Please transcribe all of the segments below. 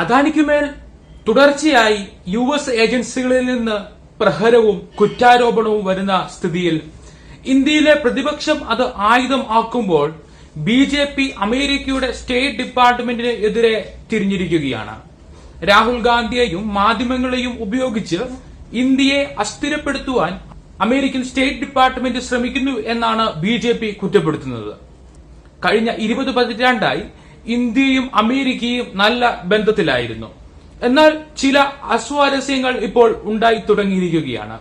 അദാനിക്കുമേൽ തുടർച്ചയായി U S ഏജൻസികളിൽ നിന്ന് പ്രഹരവും കുറ്റാരോപണവും വരുന്ന സ്ഥിതിയിൽ ഇന്ത്യയിലെ പ്രതിപക്ഷം അത് ആയുധം ആക്കുമ്പോൾ ബി ജെ പി അമേരിക്കയുടെ സ്റ്റേറ്റ് ഡിപ്പാർട്ട്മെന്റിന് എതിരെ തിരിഞ്ഞിരിക്കുകയാണ്. രാഹുൽ ഗാന്ധിയെയും മാധ്യമങ്ങളെയും ഉപയോഗിച്ച് ഇന്ത്യയെ അസ്ഥിരപ്പെടുത്തുവാൻ അമേരിക്കൻ സ്റ്റേറ്റ് ഡിപ്പാർട്ട്മെന്റ് ശ്രമിക്കുന്നു എന്നാണ് ബി കുറ്റപ്പെടുത്തുന്നത്. കഴിഞ്ഞ ഇരുപത് പതിറ്റാണ്ടായി ഇന്ത്യയും അമേരിക്കയും നല്ല ബന്ധത്തിലായിരുന്നു. എന്നാൽ ചില അസ്വാരസ്യങ്ങൾ ഇപ്പോൾ ഉണ്ടായി തുടങ്ങിയിരിക്കുകയാണ്.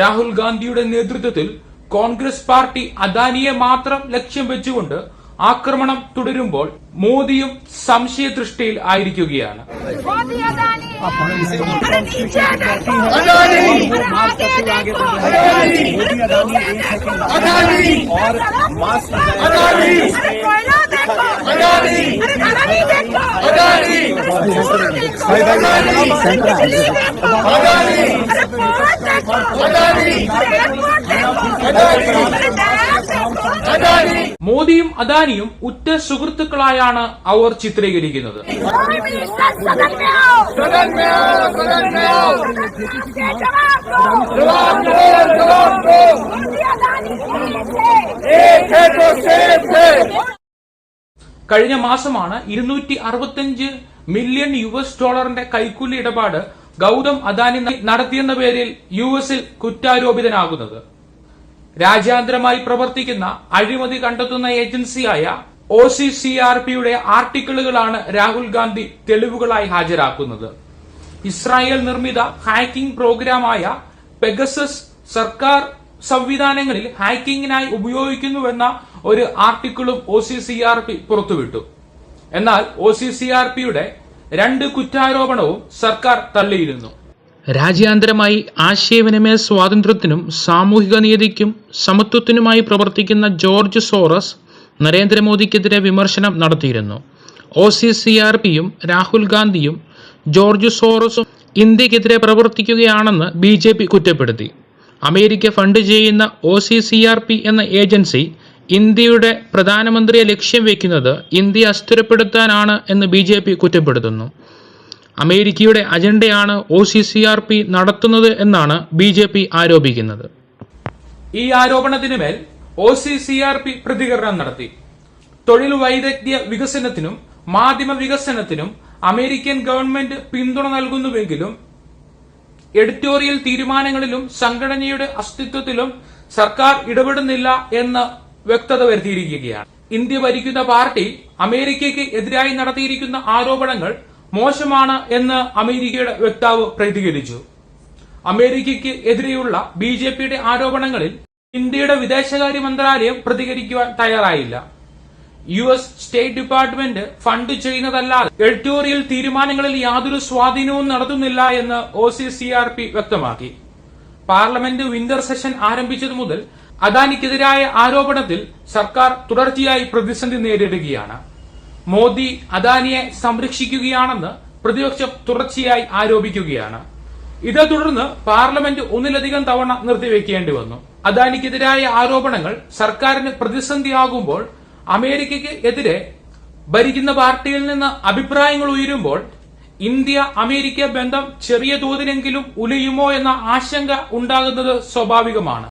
രാഹുൽ ഗാന്ധിയുടെ നേതൃത്വത്തിൽ കോൺഗ്രസ് പാർട്ടി അദാനിയെ മാത്രം ലക്ഷ്യം വെച്ചുകൊണ്ട് ആക്രമണം തുടരുമ്പോൾ മോദിയും സംശയദൃഷ്ടിയിൽ ആയിരിക്കുകയാണ്. मोदी अदानी अरे नीचे देखो अदानी अरे आगे देखो मोदी अदानी एक सेकंड अदानी और मास्क अदानी अरे कोयला देखो अदानी अरे अदानी देखो अदानी अदानी अरे पोर्ट देखो अदानी एयरपोर्ट देखो अदानी अरे डैम देखो अदानी മോദിയും അദാനിയും ഉറ്റ സുഹൃത്തുക്കളായാണ് അവർ ചിത്രീകരിക്കുന്നത് और मिनिस्टर सदन में आओ सदन में आओ सदन में आओ जवाब दो जवाब दो जवाब दो मोदी अदानी एक है तो सेफ है കഴിഞ്ഞ മാസമാണ് ഇരുന്നൂറ്റി അറുപത്തിയഞ്ച് മില്യൺ യു എസ് ഡോളറിന്റെ കൈക്കൂലി ഇടപാട് ഗൗതം അദാനി നടത്തിയെന്ന പേരിൽ യു എസിൽ കുറ്റാരോപിതനാകുന്നത്. രാജ്യാന്തരമായി പ്രവർത്തിക്കുന്ന അഴിമതി കണ്ടെത്തുന്ന ഏജൻസിയായ ഒ സി സി ആർ പിയുടെ ആർട്ടിക്കിളുകളാണ് രാഹുൽ ഗാന്ധി തെളിവുകളായി ഹാജരാക്കുന്നത്. ഇസ്രായേൽ നിർമ്മിത ഹാക്കിംഗ് പ്രോഗ്രാമായ പെഗസസ് സർക്കാർ സംവിധാനങ്ങളിൽ ഹാക്കിങ്ങിനായി ഉപയോഗിക്കുന്നുവെന്ന ഒരു ആർട്ടിക്കിളും O C C R P പുറത്തുവിട്ടു. എന്നാൽ ഒ സി സി ആർ പിയുടെ രണ്ട് കുറ്റാരോപണവും സർക്കാർ തള്ളിയിരുന്നു. രാജ്യാന്തരമായി ആശയവിനിമയ സ്വാതന്ത്ര്യത്തിനും സാമൂഹിക നീതിക്കും സമത്വത്തിനുമായി പ്രവർത്തിക്കുന്ന ജോർജ് സോറസ് നരേന്ദ്രമോദിക്കെതിരെ വിമർശനം നടത്തിയിരുന്നു. ഒ സി സി ആർ പിയും രാഹുൽ ഗാന്ധിയും ജോർജ് സോറസും ഇന്ത്യക്കെതിരെ പ്രവർത്തിക്കുകയാണെന്ന് ബി ജെ പി കുറ്റപ്പെടുത്തി. അമേരിക്ക ഫണ്ട് ചെയ്യുന്ന O C C R P എന്ന ഏജൻസി ഇന്ത്യയുടെ പ്രധാനമന്ത്രിയെ ലക്ഷ്യം വെക്കുന്നത് ഇന്ത്യയെ അസ്ഥിരപ്പെടുത്താനാണ് എന്ന് ബി ജെ പി കുറ്റപ്പെടുത്തുന്നു. അമേരിക്കയുടെ അജണ്ടയാണ് O C C R P നടത്തുന്നത് എന്നാണ് ബി ജെ പി ആരോപിക്കുന്നത്. ഈ ആരോപണത്തിന് മേൽ O C C R P പ്രതികരണം നടത്തി. തൊഴിൽ വൈദഗ്ധ്യ വികസനത്തിനും മാധ്യമ വികസനത്തിനും അമേരിക്കൻ ഗവൺമെന്റ് പിന്തുണ നൽകുന്നുവെങ്കിലും എഡിറ്റോറിയൽ തീരുമാനങ്ങളിലും സംഘടനയുടെ അസ്തിത്വത്തിലും സർക്കാർ ഇടപെടുന്നില്ല എന്ന് വ്യക്തത വരുത്തിയിരിക്കുകയാണ്. ഇന്ത്യ ഭരിക്കുന്ന പാർട്ടി അമേരിക്കയ്ക്ക് എതിരായി നടത്തിയിരിക്കുന്ന ആരോപണങ്ങൾ മോശമാണ് എന്ന് അമേരിക്കയുടെ വക്താവ് പ്രതികരിച്ചു. അമേരിക്കയ്ക്ക് എതിരെയുള്ള ബി ആരോപണങ്ങളിൽ ഇന്ത്യയുടെ വിദേശകാര്യ മന്ത്രാലയം പ്രതികരിക്കുവാൻ തയ്യാറായില്ല. U S state department fund ചെയ്യുന്നതല്ലാതെ editorial തീരുമാനങ്ങളിൽ യാതൊരു സ്വാധീനവും നടത്തുന്നില്ല എന്ന് O C C R P വ്യക്തമാക്കി. പാർലമെന്റ് വിന്റർ സെഷൻ ആരംഭിച്ചതു മുതൽ അദാനിക്കെതിരായ ആരോപണത്തിൽ സർക്കാർ തുടർച്ചയായി പ്രതിസന്ധി നേരിടുകയാണ്. മോദി അദാനിയെ സംരക്ഷിക്കുകയാണെന്ന് പ്രതിപക്ഷം തുടർച്ചയായി ആരോപിക്കുകയാണ്. ഇതേ തുടർന്ന് പാർലമെന്റ് ഒന്നിലധികം തവണ നിർത്തിവെക്കേണ്ടി വന്നു. അദാനിക്കെതിരായ ആരോപണങ്ങൾ സർക്കാരിന് പ്രതിസന്ധിയാകുമ്പോൾ അമേരിക്കയ്ക്ക് എതിരെ ഭരിക്കുന്ന പാർട്ടിയിൽ നിന്ന് അഭിപ്രായങ്ങൾ ഉയരുമ്പോൾ ഇന്ത്യ അമേരിക്ക ബന്ധം ചെറിയ തോതിലെങ്കിലും ഉലയുമോ എന്ന ആശങ്ക ഉണ്ടാകുന്നത് സ്വാഭാവികമാണ്.